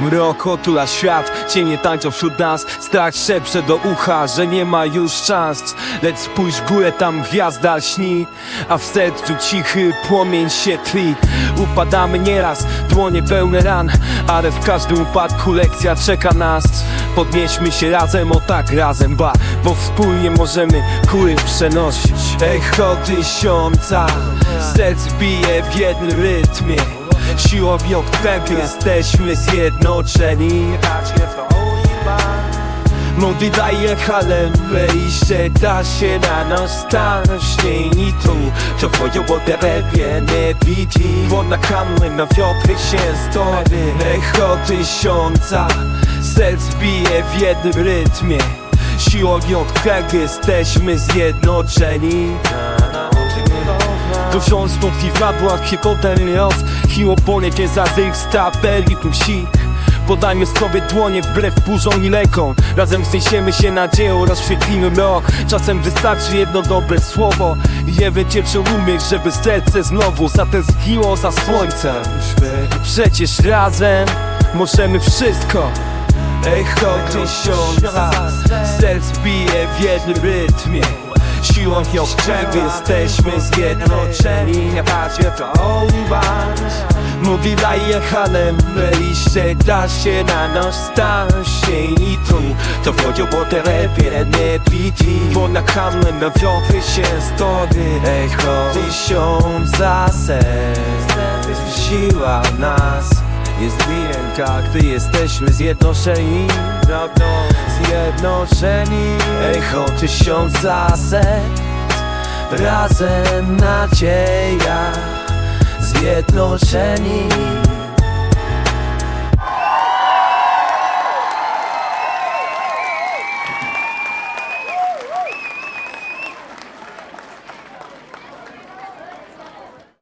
Mrok otula świat, cienie tańczą wśród nas. Strach szepcze do ucha, że nie ma już szans. Lecz spójrz w górę, tam gwiazda śni A w sercu cichy płomień się tli. Upadamy nieraz, dłonie pełne ran Ale w każdym upadku lekcja czeka nas. Podnieśmy się razem, o tak razem, ba Bo wspólnie możemy kury przenosić. Echo tysiąca Serc bije w jednym rytmie Siłownią kręg jesteśmy zjednoczeni. Młody daje halem wejście Da się na nas starośnieni tu To twoją potrzebie nie widzi Wodna kamły na wiotry się story. Echo tysiąca Serc bije w jednym rytmie. Siłownią kręg jesteśmy zjednoczeni wziąć stąd i wladła hipoteny los Hiłoponie cię za zych stabeli tu si Podajmy sobie dłonie wbrew burzom i lękom Razem wzniesiemy się nadzieją, rozświetlimy mrok. Czasem wystarczy jedno dobre słowo je wycieczy umieć, żeby serce znowu zatęskniło za słońcem. Przecież razem możemy wszystko. Echo tysiąca. Serc bije w jednym rytmie Siłą jąkczego jesteśmy zjednoczeni. Nie patrzę to was Mówi daje halem liście Da się na nos starośnie i tu. To wchodził po terepie nie piti Bo na kamle na wiotry się story Echo tysiąca serc Siła nas jest wielka, gdy jesteśmy zjednoczeni. No, no, Zjednoczeni Echo tysiąca serc Razem nadzieja. Zjednoczeni